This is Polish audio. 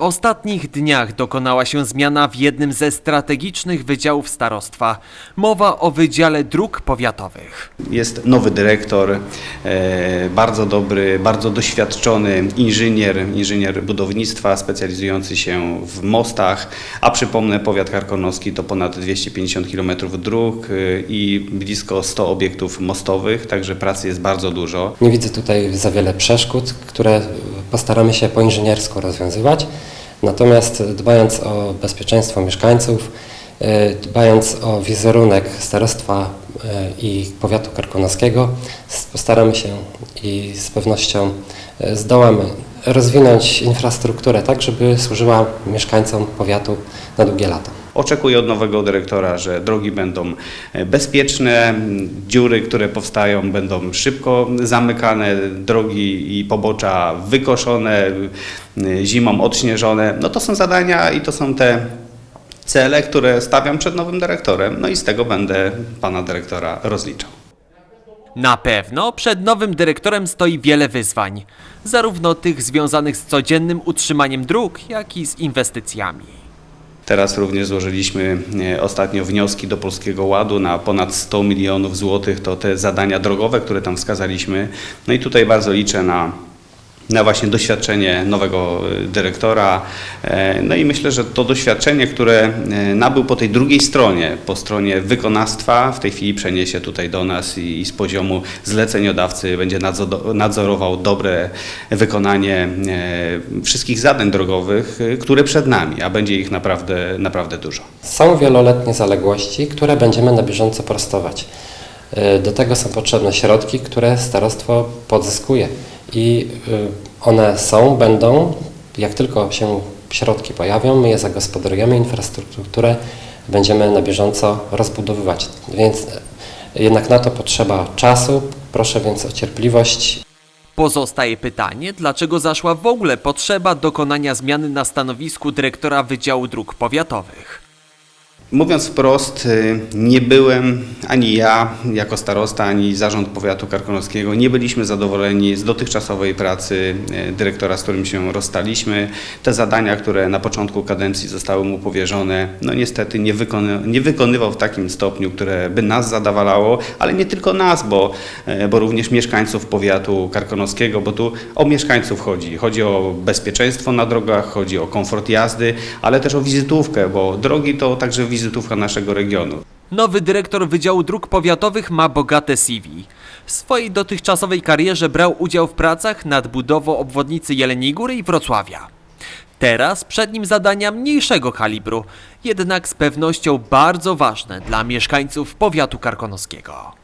W ostatnich dniach dokonała się zmiana w jednym ze strategicznych wydziałów starostwa. Mowa o Wydziale Dróg Powiatowych. Jest nowy dyrektor, e, bardzo dobry, bardzo doświadczony inżynier, inżynier budownictwa specjalizujący się w mostach, a przypomnę powiat karkonoski to ponad 250 km dróg e, i blisko 100 obiektów mostowych, także pracy jest bardzo dużo. Nie widzę tutaj za wiele przeszkód, które postaramy się po inżyniersku rozwiązywać. Natomiast dbając o bezpieczeństwo mieszkańców, e, dbając o wizerunek starostwa e, i powiatu karkonoskiego, postaramy się i z pewnością e, zdołamy rozwinąć infrastrukturę tak, żeby służyła mieszkańcom powiatu na długie lata. Oczekuję od nowego dyrektora, że drogi będą e, bezpieczne, dziury, które powstają będą szybko zamykane, drogi i pobocza wykoszone, m, zimą odśnieżone. No to są zadania i to są te cele, które stawiam przed nowym dyrektorem. No i z tego będę pana dyrektora rozliczał. Na pewno przed nowym dyrektorem stoi wiele wyzwań, zarówno tych związanych z codziennym utrzymaniem dróg, jak i z inwestycjami. Teraz również złożyliśmy e, ostatnio wnioski do Polskiego Ładu na ponad 100 milionów złotych. To te zadania drogowe, które tam wskazaliśmy. No i tutaj bardzo liczę na, na właśnie doświadczenie nowego e, dyrektora. E, No i myślę, że to doświadczenie, które e, nabył po tej drugiej stronie, po stronie wykonawstwa, w tej chwili przeniesie tutaj do nas i, z poziomu zleceniodawcy będzie nadzo- nadzorował dobre wykonanie e, wszystkich zadań drogowych, które przed nami, a będzie ich naprawdę, naprawdę dużo. Są wieloletnie zaległości, które będziemy na bieżąco prostować. Y, Do tego są potrzebne środki, które starostwo pozyskuje i y, one są, będą, jak tylko się środki pojawią, my je zagospodarujemy, infrastrukturę będziemy na bieżąco rozbudowywać. Więc y, jednak na to potrzeba czasu, proszę więc o cierpliwość Pozostaje pytanie, dlaczego zaszła w ogóle potrzeba dokonania zmiany na stanowisku dyrektora Wydziału Dróg Powiatowych. Mówiąc wprost, y, nie byłem ani ja jako starosta, ani zarząd powiatu karkonoskiego nie byliśmy zadowoleni z dotychczasowej pracy y, dyrektora, z którym się rozstaliśmy. Te zadania, które na początku kadencji zostały mu powierzone, no niestety nie, wykony, nie wykonywał w takim stopniu, które by nas zadowalało, ale nie tylko nas, bo, y, bo również mieszkańców powiatu karkonoskiego, bo tu o mieszkańców chodzi. Chodzi o bezpieczeństwo na drogach, chodzi o komfort jazdy, ale też o wizytówkę, bo drogi to także wizytówka naszego regionu. Nowy dyrektor Wydziału Dróg Powiatowych ma bogate CV. W swojej dotychczasowej karierze brał udział w pracach nad budową obwodnicy Jeleniej Góry i Wrocławia. Teraz przed nim zadania mniejszego kalibru, jednak z pewnością bardzo ważne dla mieszkańców powiatu karkonoskiego.